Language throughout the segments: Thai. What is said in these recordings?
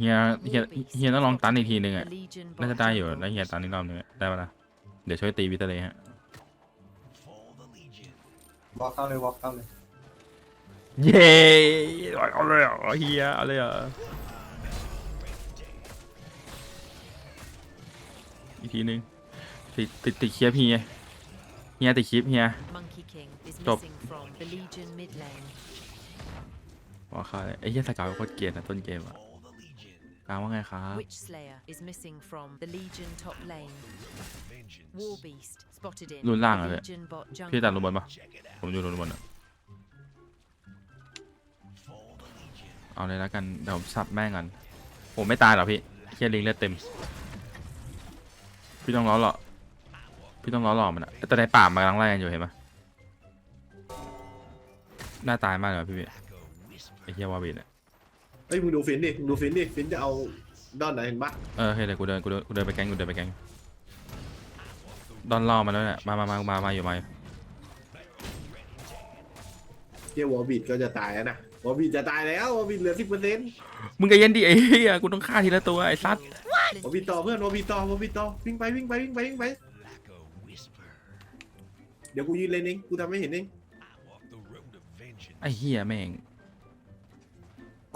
เฮียเฮียเฮียต้องลองตันอีกทีหนึ่ง The อะ Legion น่าจะได้อยู่ bot แล้วเฮียตันอีกรอบหนึงอะได้ปะล่ะเดี๋ยวช่วยตีวิตาเลยฮะวอล์กเข้าเลยวอล์กเข้าเลยเย้เอาเลยเหรอเฮียเอาเลยเหรออีกทีหนึงติดติดติดคลิปเฮียเฮียติดคลิปเฮีย Monkey King is Stop. missing from the Legion mid lane. บอกเขาเลยไอ้เฮียสกาวโคตรเกลียดนะต้นเกมอะ กลางว่าไงครับ Witch Slayer is missing from the Legion top lane. War Beast spotted in รุนล่าง the เหรอเนี่ย Legion bot พี่ตัด jungle. ลงบนปะผมอยู่ลงบนอะ เอาเลยแล้วกัน เดี๋ยวผมสับแม่งกันผมไม่ตายหรอกพี่เฮียลิงเลือดเต็ม พี่ต้องล้อหล่อพี่ต้องล้อหล่อมันอะแต่ในป่ามากำลังไล่กันอยู่เห็นปะหน้าตายมากเลยว่ะพี่พี่ไอ้เฮียวาบีเนี่ย เอ้ยมึงดูฟินดิมึงดูฟินดิฟินจะเอาด้านไหนเห็นปะเออโอเคเดี๋ยวกูเดินกูเดินกูเดินไปแก๊งกูเดินไปแก๊งดอนล่อมาแล้วเนี่ยมามามามามาอยู่มาอยู่เฮียวอลบีดก็จะตายแล้วนะวอลบีดจะตายแล้ววอลบีดเหลือสิบเปอร์เซ็นต์มึงใจเย็นดิไอ้เหี้ยกูต้องฆ่าทีละตัวไอ้ซัดวอลบีดต่อเพื่อนวอลบีดต่อวอลบีดต่อวิ่งไปวิ่งไปวิ่งไปวิ่งไปเดี๋ยวกูยืนเลนเองกูทำไม่เห็นเองไอ้เหี้ยแม่ง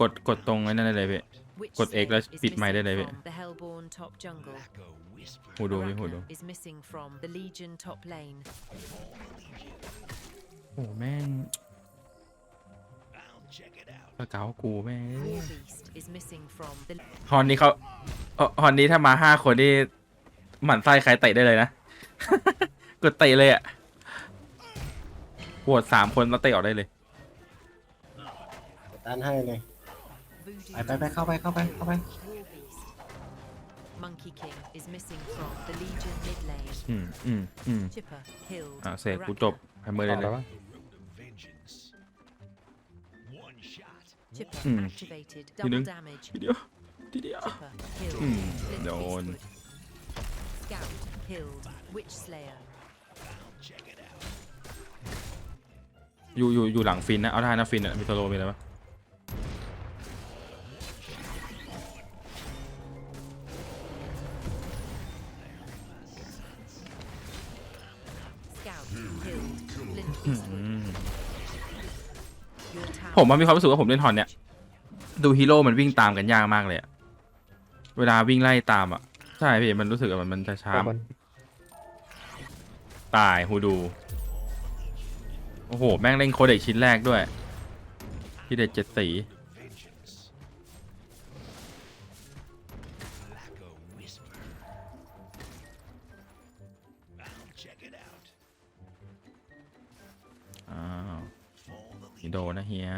กดกดตรงไอ้นั่นได้เลยพี่ Witch กด X แล้ว Slayer is ปิดไมค์ได้ missing เลยพี่ from The Hellborn top jungle. หูดูพี่หูดู Baraka is missing from the Legion top lane. โอ้แม่งสเกากูแม่ง War Beast is missing from the ฮอนนี้เขาเอ่อฮอนนี้ถ้ามาห้าคนนี่หมั่นไส้ใครเตะได้เลยนะ กดเตะเลยอะโหวตสามคนแล้วเตะออกได้เลย ตันให้เลย Voodoo ไปไปไปเข้าไปเข้าไปเข้าไป War Beast. Monkey King is missing from the Legion mid lane. อืมอืมอืม Chipper killed. อะเสร็จกู Baraka. จบให้มือได้เลย Chipper Hmm. activated. You know- Double damage. ทีเดียวทีเดียว Chipper killed. Hmm, Flint don't. Beastwood. Scout killed. Witch Slayer. อยู่อยู่อยู่หลังฟินนะ เอาได้นะฟินอะมีโซโลมีอะไรปะ ผมว่ามีความรู้สึกว่าผมเล่นฮอนเนี่ยดูฮีโร่มันวิ่งตามกันยากมากเลยอะเวลาวิ่งไล่ตามอะ ใช่พี่มันรู้สึกว่ามันมันจะช้าตายฮูดู โอ้โห แม่งเล่นโคเด็กชิ้นแรกด้วย ที่เด็ดเจ็ดสีีโดนะเฮีย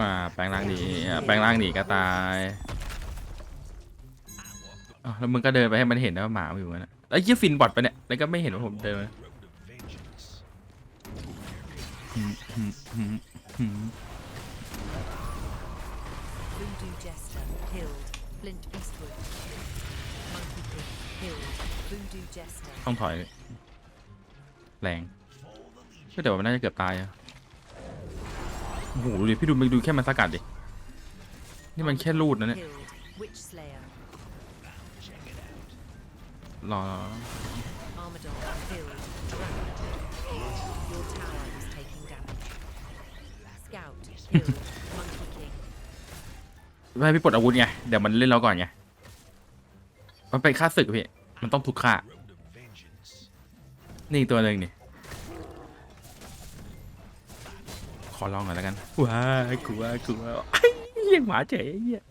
อ่าแปลงร่างหนีอะแปลงร่างหนีก็ตายอ้าวแล้วมึงก็เดินไปให้มันเห็นนะว่าหมามันอยู่นั่นนะแล้วยี่ฟินบอดไปะเนี่ยแล้วก็ไม่เห็นว่าผมเดินมาหืมหื ต้องถอย แรงก็เดี๋ยวมันน่าจะเกือบตายอะโอ้โหดูดิพี่ดูมึงดูแค่มันสกัดดิ นี่มันแค่รูดนะเนี่ยรอไม่ให้พี่ปลดอาวุธไง เดี๋ยวมันเล่นเราก่อนไง มันเป็นค่าศึกพี่ มันต้องทุกค่า นี่อีกตัวหนึ่งนี่ ขอลองหน่อยแล้วกัน ว้ายกลัวกลัวไอ้เหี้ยหมาเจ๋ยไอ้เหี้ย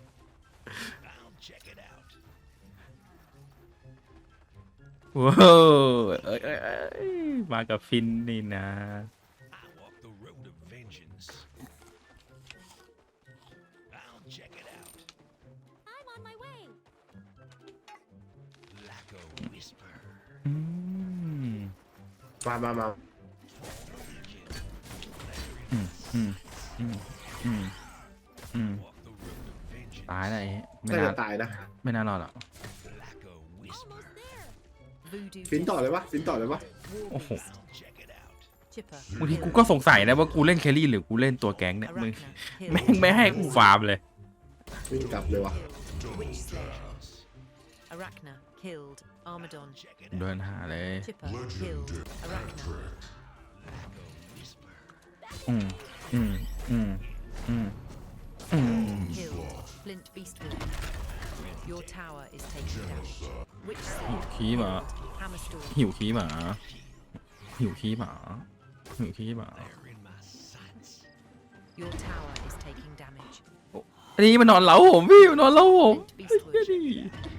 ว้าวเอ้ยเอ้ยเอ้ยมากับฟินนี่นะ มามามาอืมอืมอืมอืมอืมตายแล้วไอ้ไม่น่าน่าจะตายนะไม่น่ารอดหรอก Almost there. Voodoo ฟินต่อ Jester. เลยวะฟินต่อเลยวะ War Oh. Beast. Chipper. บางทีกู killed. ก็สงสัยนะว่ากูเล่นแครี่หรือกูเล่นตัวแก๊งเนี่ยมึง Arachna. แม่ง Killed. ไม่ให้กูฟาร์มเลย วิ่งกลับเลยวะ Killed. Witch Slayer. Arachna. Killed. Armadon. เดินหาเลย Chipper. Killed. Arachna. อืมอืมอืมอืมอืม Killed. Flint Beastwood. Your tower is taking damage. Witch หิว Slayer. ขี้หมา Killed. Hammerstorm. หิวขี้หมา หิวขี้หมา หิวขี้หมา Your tower is taking damage. อันนี้มันนอนเล้าผมพี่มันนอนเล้าผม Flint ไอ้เหี้ย Beastwood.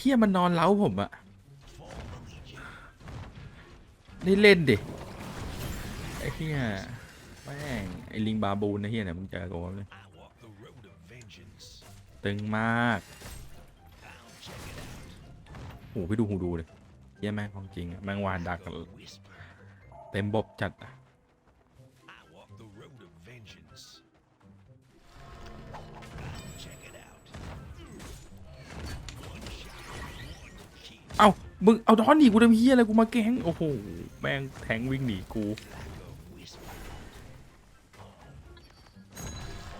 เหี้ยมันนอนเล้าผมอะได้เล่นดิ ไอ้เหี้ยแม่งไอ้ลิงบาบูนไอ้เหี้ยเนี่ยมึงเจอกูเลย ตึงมากโอ้พี่ดูหูดูเลยเหี้ยแม่งของจริงแม่งวานดัก เต็มบบจัดอะ มึงเอาดอนหนีกูทำเหี้ยอะไรกูมาแกล้งโอ้โหแม่งแทงวิ่งหนีกู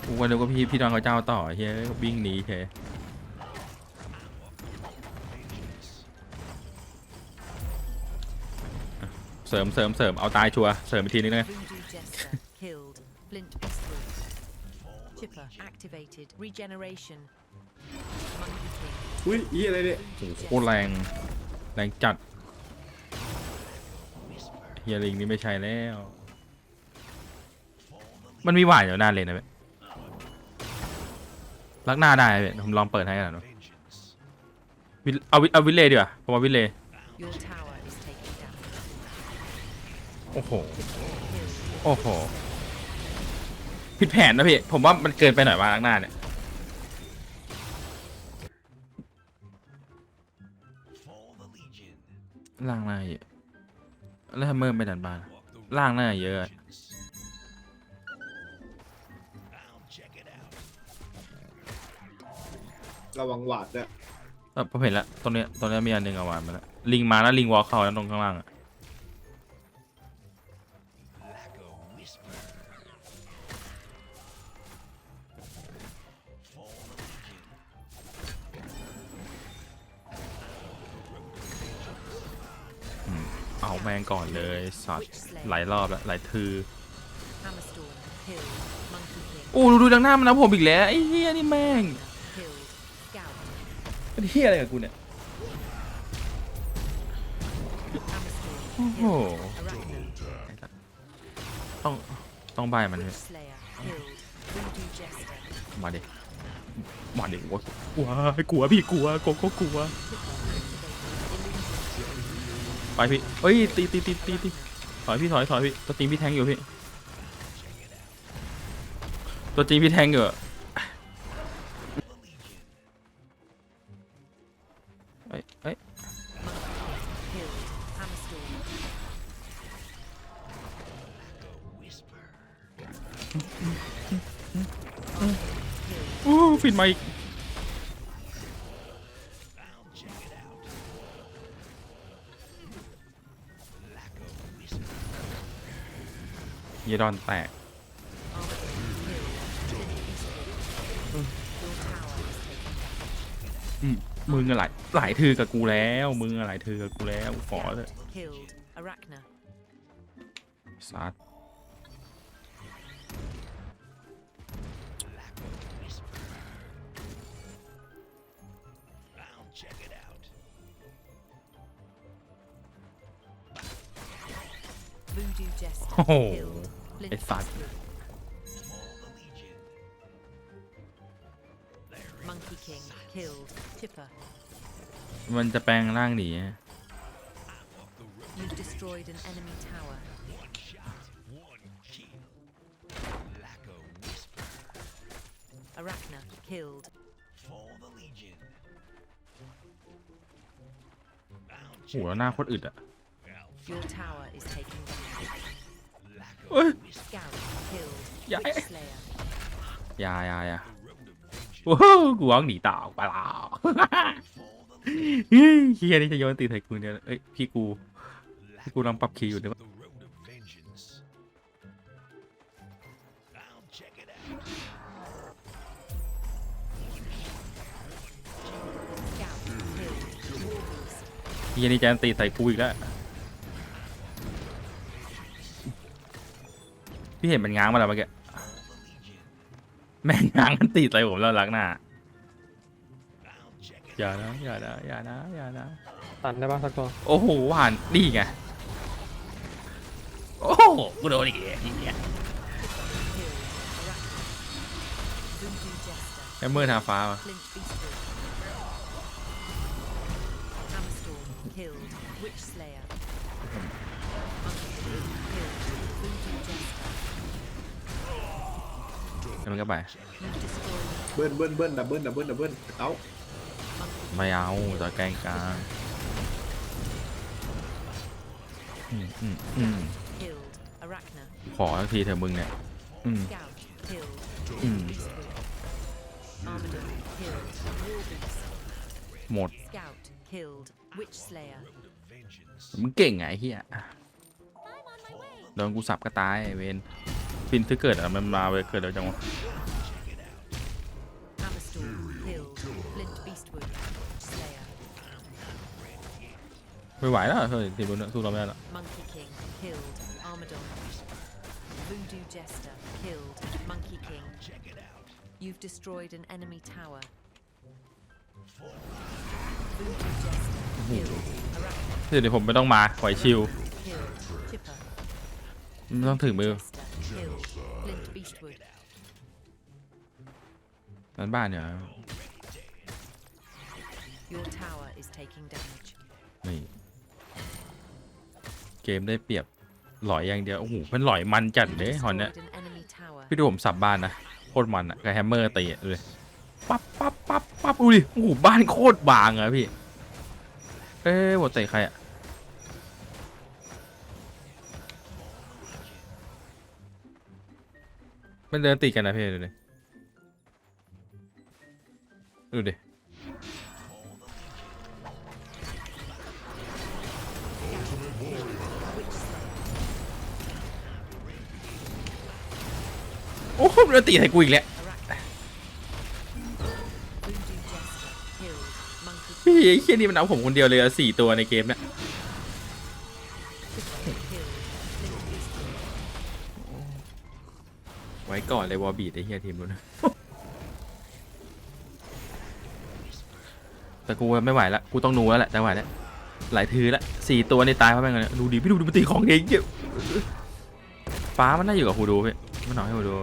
กูก็นึกว่าพี่พี่ดอนเขาเจ้าต่อเฮ้ยวิ่งหนีเฉยเสริมเสริมเสริมเอาตายชัวร์เสริมอีกทีนึงเลย Voodoo Jester. Killed. Flint Beastwood. Chipper. Activated. Regeneration. Monkey King. อุ้ยอีอะไรเนี่ย โอ้โหโคตรแรง แรงจัดเฮียลิงนี่ไม่ใช่แล้ว มันมีหวานอยู่หน้าเลยนะเว้ยลักหน้าได้เว้ยผมลองเปิดให้กันหน่อยวิเอาวิเอาวิลเล่ดีกว่าผมเอาวิลเล่ Your tower is taking damage. โอ้โห Killed. โอ้โห ผิดแผนนะพี่ ผมว่ามันเกินไปหน่อยว่าลักหน้าเนี่ย ล่างหน้าเยอะแล้วทำเมอร์ไม่ดันบานล่างหน้าเยอะระวังหวาดเนี่ยเออผมเห็นแล้วตรงเนี้ยตรงเนี้ยมีอันหนึ่งเอาวานมาแล้วลิงมาแล้วลิงวอลเข้าแล้วตรงข้างล่างอะ แมงก่อนเลยสัตว์หลายรอบแล้วหลายทือ Hammerstorm. Killed. Monkey King. โอ้ดูดูดังหน้ามันนะผมอีกแล้วไอ้เหี้ยนี่แม่ง Killed. Scout. เป็นเหี้ยอะไรกับกูเนี่ย Hammerstorm. โอ้โห Killed. Arachna. ต้องต้องใบมันเลย Witch Slayer. Killed. Voodoo Jester. มาดิมาดิกลัวกลัวกลัวพี่กลัวกลัวก็กลัว Activated. Illusion. ไปพี่เฮ้ยตีตีตีตีตีถอยพี่ถอยถอยพี่ตัวจริงพี่แทงอยู่พี่ตัวจริงพี่แทงอยู่ ยดอนแตกอืมมึงอะหลายหลายทือกับกูแล้ว มึงอะหลายทือกับกูแล้วขอเถอะ Killed. Arachna. Voodoo Jester. อ้โห Killed. Flint ไอ้สัตว์ Beastwood. Monkey King. Killed. Chipper. มันจะแปลงร่างหนี You've destroyed an enemy tower. Arachna. Killed. หัวหน้าโคตรอึดอ่ะ Your tower is taking damage. เ อ้ย Scout. Killed. Yeah, Witch I- Slayer. อยาอยาอยาโอ้โหกูหวังหนีต่อไปแล้วเฮ้ยเฮียนี่จะโยนตีใส่กูเนี่ยเอ้ยพี่กูกูกำลังปรับคีย์อยู่เดี๋ยว Scout killed. War beast. เฮียนี่จะตีใส่กูอีกแล้ว พี่เห็นมันง้างมาแล้วเมื่อกี้แม่งง้างมันตีใส่ผมแล้วลักหน้าอย่านะอย่านะอย่านะอย่านะตันได้ปะสักตัวโอ้โหหวานนี่ไงโอ้โหกูโดนอีกแล้วเหี้ย Killed. Arachne. Voodoo jester. แอมเมอร์ทาฟ้าวะ แล้วมันก็ไป You've destroyed เบิ้ลเบิ้ลเบิ้ลดับเบิ้ลดับเบิ้ลดับเบิ้ลเอ้า monkey ไม่เอาต่อแกงกลางอืมอืมอืม killed. Arachna. ขอสักทีเถอะมึงเนี่ยอืม Scout killed. Mm. Beastwood. Armadillo killed. War beast. หมด Scout killed. Witch slayer. มึงเก่งไงไอ้เฮีย I'm on my way. โดนกูสับก็ตายไอ้เวน ฟินซื้อเกิดอะมันมาเว้ยเกิดเดี๋ยวจังวะ Hammerstorm killed. Flint beastwood. Slayer. ไม่ไหวแล้วเฮ้ยทีมนู้นสู้เราไม่ได้แล้ว Monkey king killed. Armadillo. Voodoo jester killed. Monkey king. You've destroyed an enemy tower. Voodoo jester killed. Arachne เดี๋ยวผมไม่ต้องมาปล่อยชิล killed. Chipper. ไม่ต้องถึงมือ Jester killed. Flint beastwood. นั้นบ้านเนี่ย Your tower is taking damage. นี่ เกมได้เปรียบหลอยอย่างเดียว โอ้โหมันหลอยมันจัด You've เลยฮอนเนี่ย destroyed an enemy tower. พี่ดูผมสับบ้านนะโคตรมันอะกับแฮมเมอร์ตีอะดูเลยปั๊บปั๊บปั๊บปั๊บดูดิโอ้โหบ้านโคตรบางอะพี่ เอ๊ะหมดเตะใครอะ มันเดินติดกันนะพี่ดูดิดูดิโอ้โหมันเดินติดใส่กูอีกแล้ว Voodoo jester killed. Monkey พี่ไอ้เคียนี่มันเอาผมคนเดียวเลยอะสี่ตัวในเกมเนี่ย ก่อนเลยวอลบีดไอ้เฮียทีมนู้นแต่กูไม่ไหวละกูต้องนูแล้วแหละแต่ไหวแล้วหลายทือละสี่ตัวในตายเพราะแม่งเนี่ยดูดิพี่ดูดูมันตีของเองเยอะฟ้ามันน่าอยู่กับฮูดูพี่มันเอาให้ฮูดู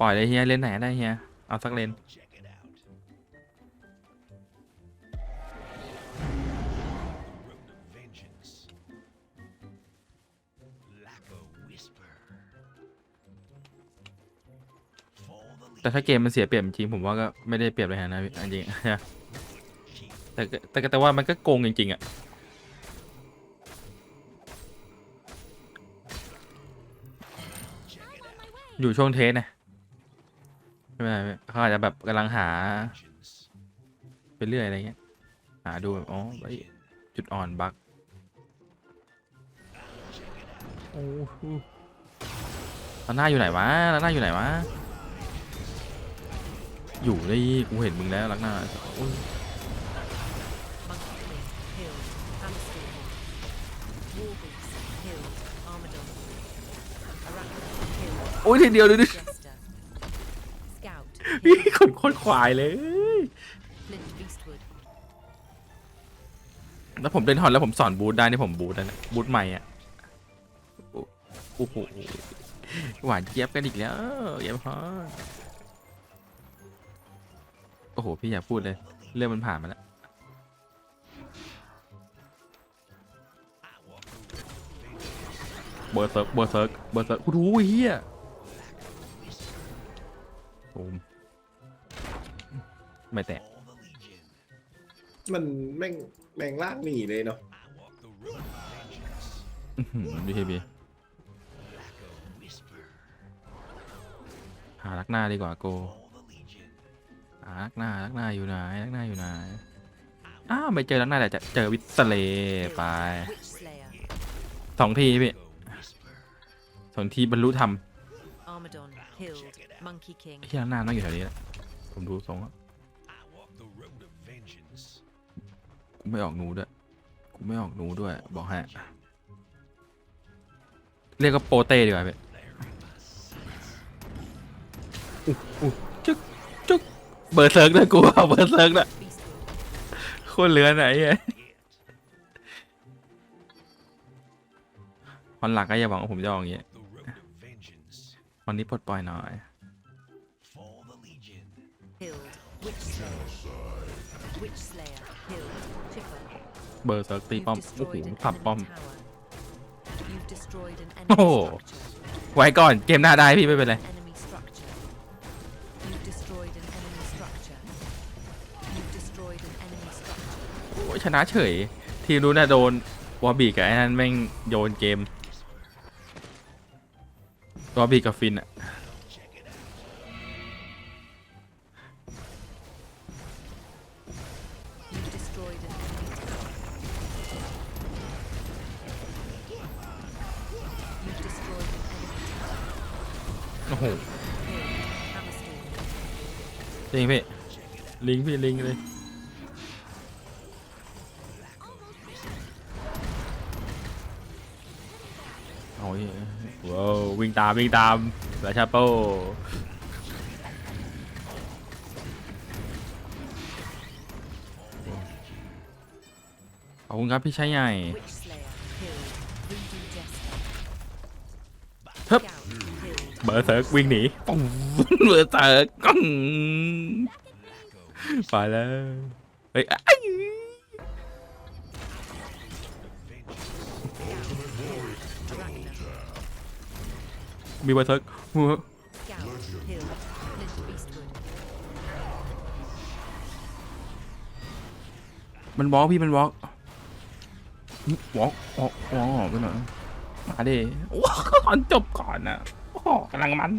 ปล่อยเลยเฮียเล่นไหนได้เฮียเอาสักเลน แต่ถ้าเกมมันเสียเปรียบจริงผมว่าก็ไม่ได้เปรียบเลยนะจริงแต่แต่แต่ว่ามันก็โกงจริงๆอะอยู่ช่วงเทสนะไม่เป็นไรเขาอาจจะแบบกำลังหาไปเรื่อยอะไรเงี้ยหาดูแบบอ๋อจุดอ่อนบั๊กโอ้โหแล้วหน้าอยู่ไหนวะแล้วหน้าอยู่ไหนวะ อยู่ได้กูเห็นมึงแล้วลักหน้าโอ้ยทีเดียวเลยดิพี่คนโคตรควายเลย แล้วผมเดินหอนแล้วผมสอนบูทได้นี่ผมบูทนะ บูทใหม่อะ โอ้โห หวานเจี๊ยบกันอีกแล้วเจี๊ยบฮอ หพี่อย่าพูดเลย เรื่องมันผ่านมาแล้วเบอร์เซิร์กเบอร์เซิร์กเบอร์เซิร์กกูรู้ไอ้เฮียตูมไม่แตะมันแม่งแม่งลากหนีเลยเนาะอื้อหือดูทีบีหาลักหน้าดีกว่าโกหา ลักหน้าลักหน้าอยู่ไหนลักหน้าอยู่ไหนอ้าวไม่เจอแล้วน่าจะเจอวิสเลย์ไป Witch Slayer. สองทีพี่สองทีบรรลุธรรม Armadon killed. Monkey King. ที่หน้าต้องอยู่แถวนี้แหละผมดูทรงแล้ว I walk the road of vengeance. กูไม่ออกหนูด้วยกูไม่ออกหนูด้วยบอกให้เรียกก็โปเต้ดีกว่าพี่อุ๊ยอุ๊ยจึ๊กจึ๊ก เบอร์เซิร์กด้วกูเอาเบอร์เซิร์กด้วคนเหลือไอ้เหี้ยวันหลักก็อย่าหวังว่าผมจะออกย่างเงี้ยวันนี้ปลดปล่อยหน่อยเบอร์เซิร์กตีป้อม โอ้โหขับป้อมโอ้โหไว้ก่อนเกมหน้าได้พี่ไม่เป็นไร ชนะเฉย ทีรู้นะโดนวอบีกับไอ้นั่นแม่งโยนเกมวอบีกับฟินอะโอ้โหลิงพี่ ลิงพี่ ลิงเลย ว้าววิ่งตามวิ่งตามราชาโป้ขอบคุณครับพี่ชายใหญ่ Witch Slayer killed. Voodoo Jester. Hup. Scout killed. เบอร์เซิร์กวิ่งหนีปุ้งเบอร์เซิร์กกงไปแล้วเฮ้ยอ้าย มีไวเทิร์กหัว Scout killed. Flint Beastwood. มันบล็อกพี่มันวอล์กวอล์กวอล์กวอล์กออกไปหน่อยมาดิว้าวตอนจบก่อนนะโอ้โหกำลังมัน